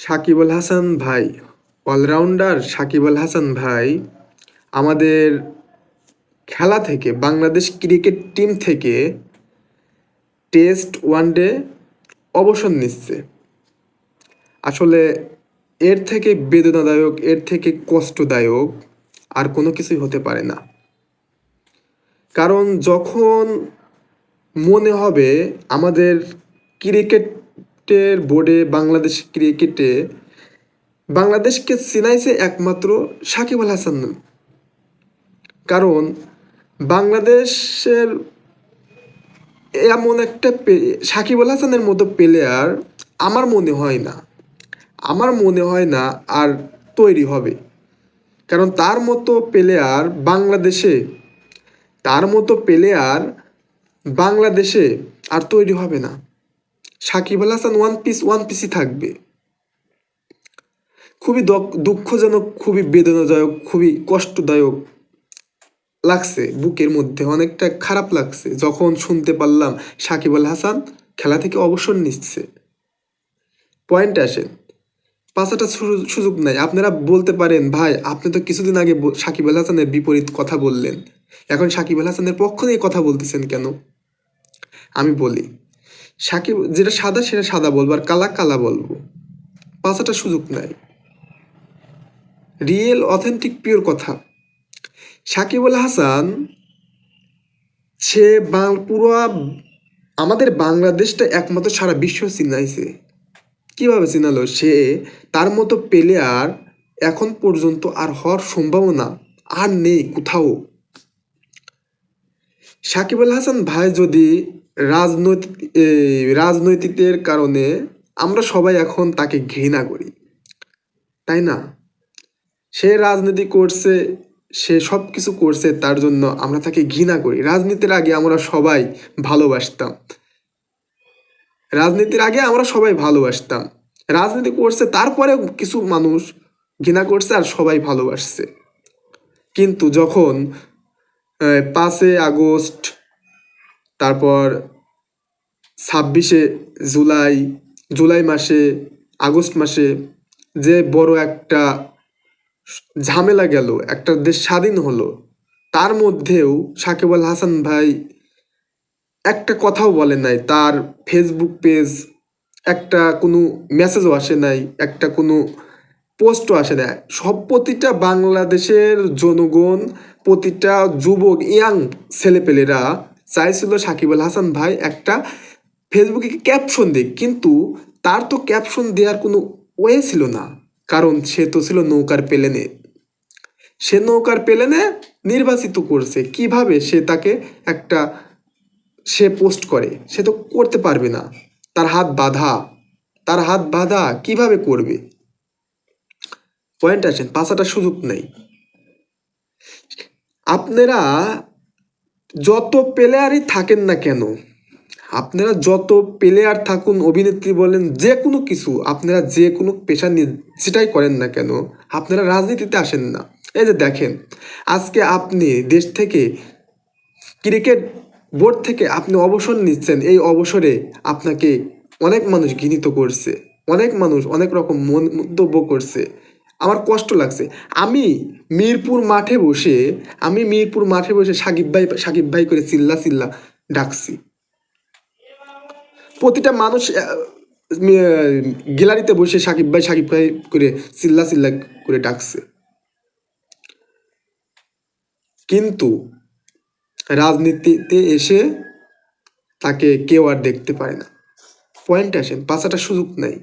সাকিব আল হাসান ভাই, অলরাউন্ডার সাকিবুল হাসান ভাই, আমাদের খেলা থেকে, বাংলাদেশ ক্রিকেট টিম থেকে টেস্ট ওয়ানডে অবসর নিচ্ছে। আসলে এর থেকে বেদনাদায়ক, এর থেকে কষ্টদায়ক আর কোনো কিছুই হতে পারে না। কারণ যখন মনে হবে আমাদের ক্রিকেটের বোর্ডে বাংলাদেশ ক্রিকেটে, বাংলাদেশকে চিনাইছে একমাত্র সাকিব আল হাসান কারণ বাংলাদেশের এমন একটা সাকিব আল হাসানের মতো প্লেয়ার আমার মনে হয় না। আমার মনে হয় না আর তৈরি হবে। কারণ তার মতো প্লেয়ার বাংলাদেশে, তার মতো প্লেয়ার বাংলাদেশে আর তৈরি হবে না। Shakib Al Hasan one piece one পিসই থাকবে। খুবই দুঃখজনক, খুবই বেদনাদায়ক, খুবই কষ্টদায়ক লাগছে বুকের মধ্যে, অনেকটা খারাপ লাগছে যখন শুনতে পারলাম সাকিব আল হাসান খেলা থেকে অবসর নিচ্ছে। পয়েন্ট আসেন। পাঁচাটা সুযোগ নাই। আপনারা বলতে পারেন, ভাই, আপনি তো কিছুদিন আগে সাকিব আল হাসানের বিপরীত কথা বললেন। এখন সাকিব আল হাসানের পক্ষ নিয়ে কথা বলতেছেন কেন? আমি বলি সাকিব, যেটা সাদা সেটা সাদা বলব, আর কালা কালা বলব। পাঁচাটা সুযোগ নাই। রিয়েল, অথেন্টিক, পিওর কথা। সাকিব আল হাসান, সে পুরো আমাদের বাংলাদেশটা একমাত্র সারা বিশ্ব চিনাইছে। কীভাবে চিনালো? সে তার মতো প্লেয়ার এখন পর্যন্ত আর হওয়ার সম্ভাবনা আর নেই কোথাও। সাকিব আল হাসান ভাই যদি রাজনৈতিক রাজনৈতিকের কারণে আমরা সবাই এখন তাকে ঘৃণা করি। তাই না? সে রাজনীতি করছে, সে সব কিছু করছে, তার জন্য আমরা তাকে ঘৃণা করি। রাজনীতির আগে আমরা সবাই ভালোবাসতাম। রাজনীতির আগে আমরা সবাই ভালোবাসতাম। রাজনীতি করছে তারপরে কিছু মানুষ ঘৃণা করছে আর সবাই ভালোবাসছে। কিন্তু যখন পাঁচে আগস্ট, তারপর ছাব্বিশে জুলাই জুলাই মাসে, আগস্ট মাসে যে বড় একটা ঝামেলা গেল, একটা দেশ স্বাধীন হলো, তার মধ্যেও সাকিব আল হাসান ভাই একটা কথাও বলে নাই। তার ফেসবুক পেজ একটা কোনো মেসেজও আসে নাই, একটা কোনো পোস্টও আসে না সব প্রতিটা বাংলাদেশের জনগণ, প্রতিটা যুবক, ইয়াং ছেলেপেলেরা চাইছিল সাকিব আল হাসান ভাই একটা ফেসবুকে ক্যাপশন দিক কিন্তু তার তো ক্যাপশন দেওয়ার কোনো ওয়ে ছিল না। কারণ সে তো ছিল নৌকার পেলেনে। সে নৌকার পেলেনে নির্বাচিত করছে। কীভাবে সে তাকে একটা সে পোস্ট করে? সে তো করতে পারবে না। তার হাত বাঁধা। তার হাত বাঁধা কীভাবে করবে? পয়েন্ট আছেন পাঁচাটা সুযোগ নেই। আপনারা যত প্লেয়ারই থাকেন না কেন আপনারা যত প্লেয়ার থাকুন, অভিনেত্রী বলেন যে কোনো কিছু, আপনারা যে কোনো পেশা নিয়ে যেটাই করেন না কেন, আপনারা রাজনীতিতে আসেন না। এই যে দেখেন, আজকে আপনি দেশ থেকে ক্রিকেট বোর্ড থেকে আপনি অবসর নিচ্ছেন, এই অবসরে আপনাকে অনেক মানুষ ঘৃণিত করছে, অনেক মানুষ অনেক রকম মন- মন্তব্য করছে। আমার কষ্ট লাগছে। আমি মিরপুর মাঠে বসে, আমি মিরপুর মাঠে বসে সাকিব ভাই সাকিব ভাই করে চিল্লা চিল্লা ডাকছি। প্রতিটা মানুষ গ্যালারিতে বসে সাকিব ভাই সাকিব ভাই করে চিল্লা চিল্লা করে ডাকছে। কিন্তু রাজনীতিতে এসে তাকে কেউ আর দেখতে পারে না। পয়েন্ট আসেন পাঁচাটা সুযোগ নাই।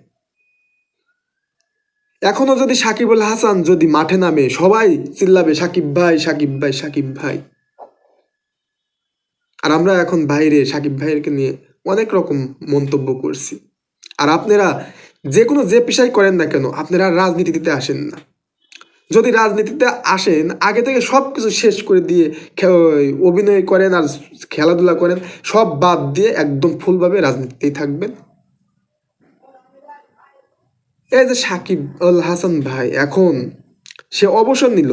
এখনও যদি সাকিব আল হাসান যদি মাঠে নামে, সবাই চিল্লাবে, সাকিব ভাই সাকিব ভাই সাকিব ভাই। আর আমরা এখন বাইরে, সাকিব ভাইয়েরকে নিয়ে অনেক রকম মন্তব্য করছি। আর আপনারা যে কোনো যে পেশাই করেন না কেন, আপনারা রাজনীতিতে আসেন না। যদি রাজনীতিতে আসেন, আগে থেকে সব কিছু শেষ করে দিয়ে অভিনয় করেন আর খেলাধুলা করেন, সব বাদ দিয়ে একদম ফুলভাবে রাজনীতিতেই থাকবেন। এই যে সাকিব আল হাসান ভাই, এখন সে অবসর নিল।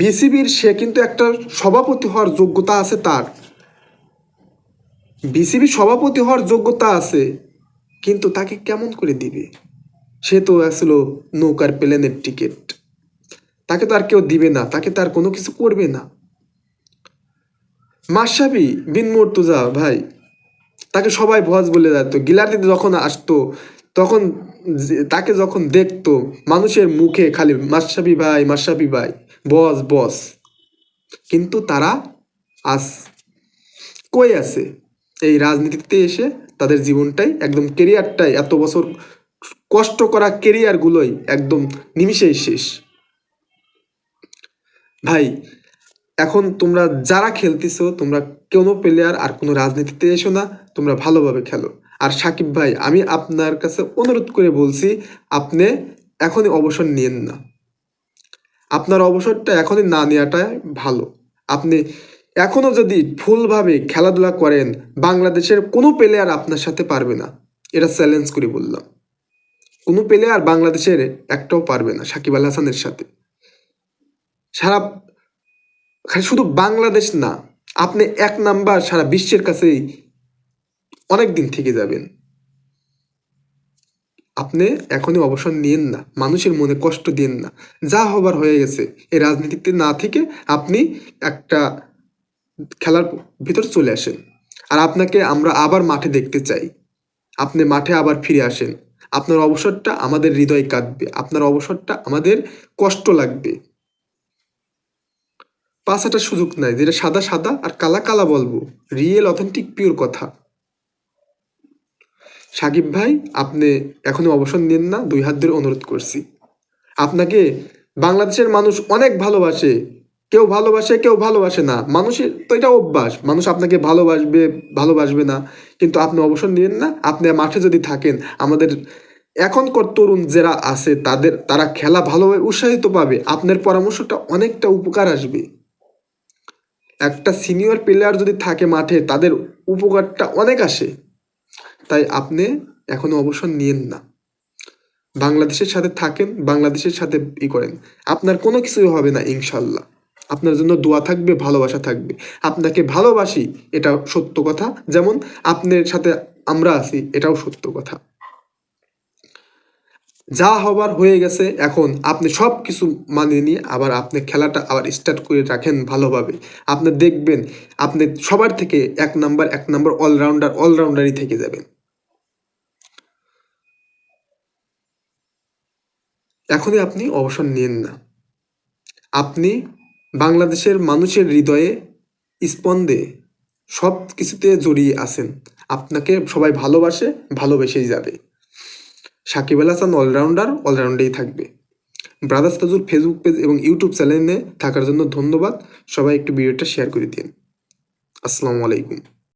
বিসিবির সে কিন্তু একটা সভাপতি হওয়ার যোগ্যতা আছে তার। বিসিবি সভাপতি হওয়ার যোগ্যতা আছে, কিন্তু তাকে কেমন করে দিবে? সে তো আসলো নৌকার প্লেনের টিকিট। তাকে তো আর কেউ দিবে না, তাকে তো আর কোনো কিছু করবে না। মাসাবি বিন মর্তুজা, ভাই, তাকে সবাই বস বলে যেত। গিলার্ডিতে যখন আসতো, তখন তাকে যখন দেখতো, মানুষের মুখে খালি মাসাবি ভাই মাসাবি ভাই, বস বস। কিন্তু তারা আস, কই আছে? এই রাজনীতিতে এসে তাদের জীবনটাই একদম কেরিয়ারটাই এত বছর কষ্ট করা কেরিয়ারগুলোই একদম নিমিষেই শেষ। ভাই, এখন তোমরা যারা খেলতেছো, তোমরা কোনো প্লেয়ার আর কোনো রাজনীতিতে এসো না, তোমরা ভালোভাবে খেলো। আর সাকিব ভাই, আমি আপনার কাছে অনুরোধ করে বলছি, আপনি এখনই অবসর নিয়েন না। আপনার অবসরটা এখনই না নেওয়াটাই ভালো। আপনি এখনও যদি ফুলভাবে খেলাধুলা করেন, বাংলাদেশের কোনো প্লেয়ার আপনার সাথে পারবে না। এটা চ্যালেঞ্জ করে বললাম। কোনো প্লেয়ার বাংলাদেশের একটাও পারবে না, সাকিব আল হাসানের সাথে। সারা শুধু বাংলাদেশ না, আপনি এক নাম্বার সারা বিশ্বের কাছেই অনেক দিন থেকে যাবেন। আপনি এখনই অবসর নিয়েন না, মানুষের মনে কষ্ট দিন না। যা হবার হয়ে গেছে, এই রাজনীতিতে না থেকে আপনি একটা খেলার ভিতর চলে আসেন। আর আপনাকে আমরা আবার মাঠে দেখতে চাই। আপনি মাঠে আবার ফিরে আসেন। আপনার অবসরটা আমাদের হৃদয় কাঁদবে। আপনার অবসরটা আমাদের কষ্ট লাগবে। পাঁচাটা সুযোগ নাই। যেটা সাদা সাদা আর কালা কালা বলব। রিয়েল অথেন্টিক পিওর কথা। সাকিব ভাই, আপনি এখনও অবসর নেন না। দুই হাত ধরে অনুরোধ করছি। আপনাকে বাংলাদেশের মানুষ অনেক ভালোবাসে। কেউ ভালোবাসে কেউ ভালোবাসে না। মানুষের তো এটা অভ্যাস। মানুষ আপনাকে ভালোবাসবে ভালোবাসবে না। কিন্তু আপনি অবসর নিন না। আপনি মাঠে যদি থাকেন, আমাদের এখনকার তরুণ যারা আছে, তাদের, তারা খেলা ভালোভাবে উৎসাহিত পাবে। আপনার পরামর্শটা অনেকটা উপকার আসবে। একটা সিনিয়র প্লেয়ার যদি থাকে মাঠে, তাদের উপকারটা অনেক আসে। তাই আপনি এখনও অবসর নিয়েন না। বাংলাদেশের সাথে থাকেন, বাংলাদেশের সাথে ই করেন। আপনার কোনো কিছুই হবে না, ইনশাল্লাহ। আপনার জন্য দোয়া থাকবে, ভালোবাসা থাকবে। আপনাকে ভালোবাসি এটা সত্য কথা। যেমন আপনার সাথে আমরা আছি, এটাও সত্য কথা। যা হবার হয়ে গেছে, এখন আপনি সব কিছু মানিয়ে নিয়ে আবার আপনি খেলাটা আবার স্টার্ট করে রাখেন ভালোভাবে। আপনি দেখবেন, আপনি সবার থেকে এক নাম্বার এক নাম্বার অলরাউন্ডার অলরাউন্ডারই থেকে যাবেন। এখনই আপনি অবসর নিন না। আপনি বাংলাদেশের মানুষের হৃদয়ে স্পন্দে সব কিছুতে জড়িয়ে আছেন। আপনাকে সবাই ভালোবাসে, ভালোবেসেই যাবে। সাকিব আল হাসান অলরাউন্ডার অলরাউন্ডেই থাকবে। ব্রাদার্স তাজুর ফেসবুক পেজ এবং ইউটিউব চ্যানেলে থাকার জন্য ধন্যবাদ। সবাই একটু ভিডিওটা শেয়ার করে দিন। আসসালামু আলাইকুম।